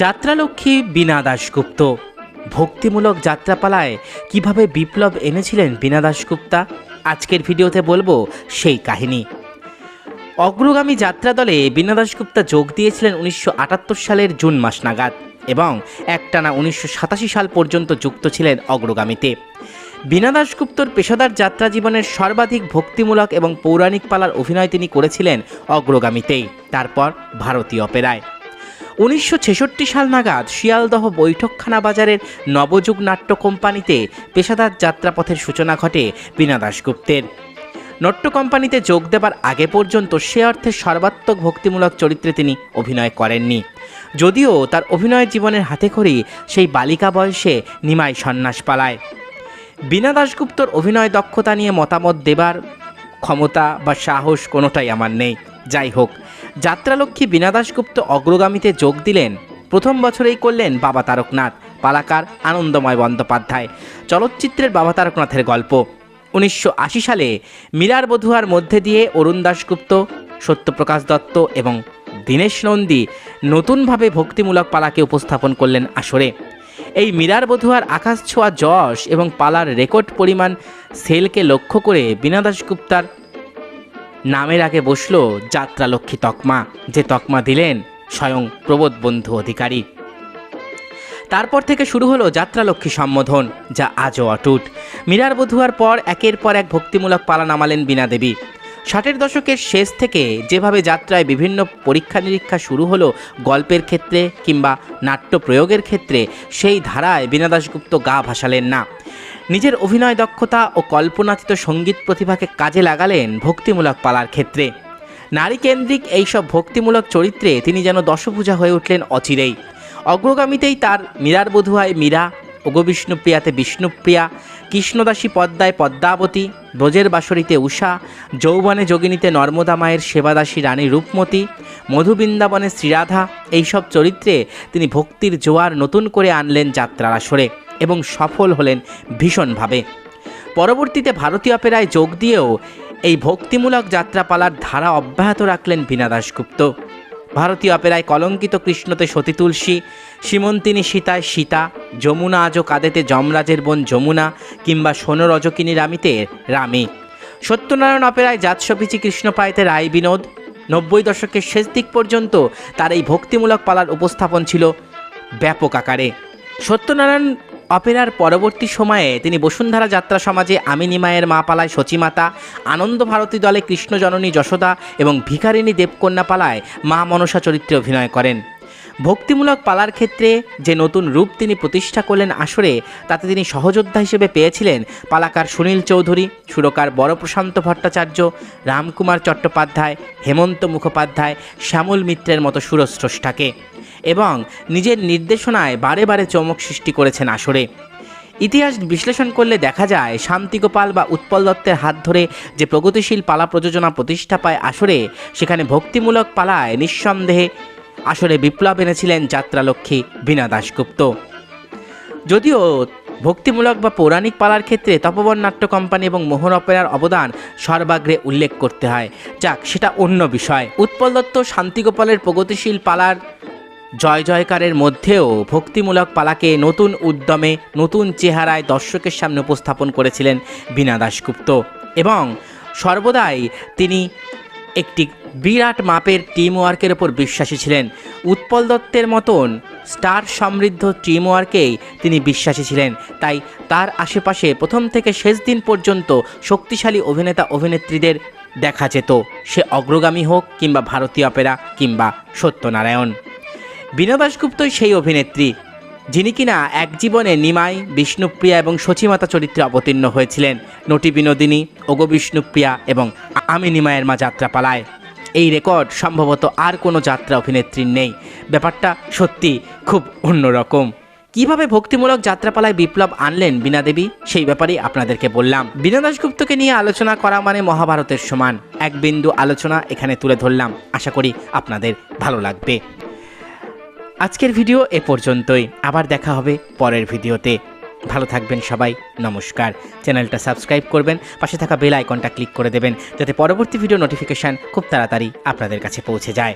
যাত্রালক্ষ্মী বীণা দাশগুপ্ত। ভক্তিমূলক যাত্রাপালায় কীভাবে বিপ্লব এনেছিলেন বীণা দাশগুপ্তা, আজকের ভিডিওতে বলব সেই কাহিনী। অগ্রগামী যাত্রা দলে বীণা দাশগুপ্তা যোগ দিয়েছিলেন উনিশশো আটাত্তর সালের জুন মাস নাগাদ এবং একটানা উনিশশো সাতাশি সাল পর্যন্ত যুক্ত ছিলেন অগ্রগামীতে। বীণা দাশগুপ্তর পেশাদার যাত্রা জীবনের সর্বাধিক ভক্তিমূলক এবং পৌরাণিক পালার অভিনয় তিনি করেছিলেন অগ্রগামীতেই, তারপর ভারতীয় অপেরায়। উনিশশো ছেষট্টি সাল নাগাদ শিয়ালদহ বৈঠকখানা বাজারের নবযুগ নাট্য কোম্পানিতে পেশাদার যাত্রাপথের সূচনা ঘটে বীণা দাশগুপ্তের। নট্য কোম্পানিতে যোগ দেবার আগে পর্যন্ত সে অর্থে সর্বাত্মক ভক্তিমূলক চরিত্রে তিনি অভিনয় করেননি। যদিও তার অভিনয় জীবনের হাতে খড়ি সেই বালিকা বয়সে নিমাই সন্ন্যাস পালায়। বীণা দাশগুপ্তর অভিনয় দক্ষতা নিয়ে মতামত দেবার ক্ষমতা বা সাহস কোনোটাই আমার নেই। যাই হোক যাত্রালক্ষ্মী বীণা দাশগুপ্ত অগ্রগামীতে যোগ দিলেন। প্রথম বছরেই করলেন বাবা তারকনাথ, পালাকার আনন্দময় বন্দ্যোপাধ্যায়। চলচ্চিত্রের বাবা তারকনাথের গল্প। উনিশশো আশি সালে মীরার বধুয়ার মধ্যে দিয়ে অরুণ দাশগুপ্ত, সত্যপ্রকাশ দত্ত এবং দীনেশ নন্দী নতুনভাবে ভক্তিমূলক পালাকে উপস্থাপন করলেন আসরে। এই মীরার বধুয়ার আকাশ ছোঁয়া যশ এবং পালার রেকর্ড পরিমাণ সেলকে লক্ষ্য করে বীণা দাশগুপ্তার নামের আগে বসল যাত্রালক্ষ্মী তকমা। যে তকমা দিলেন স্বয়ং প্রবোধ বন্ধু অধিকারী। তারপর থেকে শুরু হলো যাত্রালক্ষ্মী সম্বোধন, যা আজও অটুট। মীরার বধুয়ার পর একের পর এক ভক্তিমূলক পালা নামালেন বীণা দেবী ষাটের দশকের শেষ থেকে যেভাবে যাত্রায় বিভিন্ন পরীক্ষা নিরীক্ষা শুরু হলো গল্পের ক্ষেত্রে কিংবা নাট্য প্রয়োগের ক্ষেত্রে, সেই ধারায় বীণা দাশগুপ্ত গা ভাসালেন না। নিজের অভিনয় দক্ষতা ও কল্পনাতীত সংগীত প্রতিভাকে কাজে লাগালেন ভক্তিমূলক পালার ক্ষেত্রে। নারীকেন্দ্রিক এইসব ভক্তিমূলক চরিত্রে তিনি যেন দশভূজা হয়ে উঠলেন অচিরেই। অগ্রগামীতেই তার মীরার বধুয়ায় মীরা ওগবিষ্ণুপ্রিয়াতে বিষ্ণুপ্রিয়া, কৃষ্ণদাসী পদ্মায় পদ্মাবতী, ব্রজের বাসরিতে উষা, যৌবনে যোগিনীতে নর্মদা মায়ের সেবাদাসী রানী রূপমতী, মধুবৃন্দাবনে শ্রীরাধা, এইসব চরিত্রে তিনি ভক্তির জোয়ার নতুন করে আনলেন যাত্রার আসরে এবং সফল হলেন ভীষণভাবে। পরবর্তীতে ভারতীয় অপেরায় যোগ দিয়েও এই ভক্তিমূলক যাত্রাপালার ধারা অব্যাহত রাখলেন বীণা দাশগুপ্ত। ভারতীয় অপেরায় কলঙ্কিত কৃষ্ণতে সতী তুলসী সীমন্তিনী সীতায় সীতা, যমুনা আজও কাদেতে যমরাজের বোন যমুনা কিংবা সোনো রজকিনী রামিতে রামী। সত্যনারায়ণ অপেরায় জাতসপিচি কৃষ্ণ পাইতে রায় বিনোদ। নব্বই দশকের শেষ দিক পর্যন্ত তার এই ভক্তিমূলক পালার উপস্থাপন ছিল ব্যাপক আকারে। সত্যনারায়ণ অপেরার পরবর্তী সময়ে তিনি বসুন্ধরা যাত্রা সমাজে আমিনী মায়ের মা পালায় সচিমাতা আনন্দ ভারতী দলে কৃষ্ণজননী যশোদা এবং ভিখারিণী দেবকন্যা পালায় মা মনসা চরিত্রে অভিনয় করেন। ভক্তিমূলক পালার ক্ষেত্রে যে নতুন রূপ তিনি প্রতিষ্ঠা করলেন আসরে, তাতে তিনি সহযোদ্ধা হিসেবে পেয়েছিলেন পালাকার সুনীল চৌধুরী, সুরকার বড়প্রশান্ত ভট্টাচার্য, রামকুমার চট্টোপাধ্যায়, হেমন্ত মুখোপাধ্যায়, শ্যামল মিত্রের মতো সুরস্রষ্টাকে এবং নিজের নির্দেশনায় বারে বারে চমক সৃষ্টি করেছেন আসরে। ইতিহাস বিশ্লেষণ করলে দেখা যায়, শান্তিগোপাল বা উৎপল দত্তের হাত ধরে যে প্রগতিশীল পালা প্রযোজনা প্রতিষ্ঠা পায় আসরে, সেখানে ভক্তিমূলক পালায় নিঃসন্দেহে আসরে বিপ্লব এনেছিলেন যাত্রালক্ষ্মী বীণা দাশগুপ্ত। যদিও ভক্তিমূলক বা পৌরাণিক পালার ক্ষেত্রে তপবন নাট্য কোম্পানি এবং মোহন অপেরার অবদান সর্বাগ্রে উল্লেখ করতে হয়। যাক, সেটা অন্য বিষয়। উৎপল দত্ত শান্তিগোপালের প্রগতিশীল পালার জয় জয়কারের মধ্যেও ভক্তিমূলক পালাকে নতুন উদ্যমে, নতুন চেহারায় দর্শকের সামনে উপস্থাপন করেছিলেন বীণা দাশগুপ্ত এবং সর্বদাই তিনি একটি বিরাট মাপের টিম ওয়ার্কের ওপর বিশ্বাসী ছিলেন। উৎপল দত্তের মতন স্টার সমৃদ্ধ টিম ওয়ার্কেই তিনি বিশ্বাসী ছিলেন। তাই তার আশেপাশে প্রথম থেকে শেষ দিন পর্যন্ত শক্তিশালী অভিনেতা অভিনেত্রীদের দেখা যেত। সে অগ্রগামী হোক কিংবা ভারতীয় অপেরা কিংবা সত্যনারায়ণ। বীণা দাশগুপ্তই সেই অভিনেত্রী। যিনি কিনা এক জীবনে নিমাই, বিষ্ণুপ্রিয়া এবং সচিমাতা চরিত্রে অবতীর্ণ হয়েছিলেন। নটি বিনোদিনী, ওগো বিষ্ণুপ্রিয়া এবং আমি নিমায়ের মা যাত্রাপালায়। এই রেকর্ড সম্ভবত আর কোনো যাত্রা অভিনেত্রীর নেই। ব্যাপারটা সত্যি খুব অন্যরকম। কীভাবে ভক্তিমূলক যাত্রাপালায় বিপ্লব আনলেন বীণা দেবী, সেই ব্যাপারেই আপনাদেরকে বললাম। বীণা দাশগুপ্তকে নিয়ে আলোচনা করা মানে মহাভারতের সমান। এক বিন্দু আলোচনা এখানে তুলে ধরলাম। আশা করি আপনাদের ভালো লাগবে। আজকের ভিডিও এ পর্যন্তই। আবার দেখা হবে পরের ভিডিওতে। ভালো থাকবেন সবাই, নমস্কার। চ্যানেলটা সাবস্ক্রাইব করবেন, পাশে থাকা বেল আইকনটা ক্লিক করে দেবেন, যাতে পরবর্তী ভিডিও নোটিফিকেশান খুব তাড়াতাড়ি আপনাদের কাছে পৌঁছে যায়।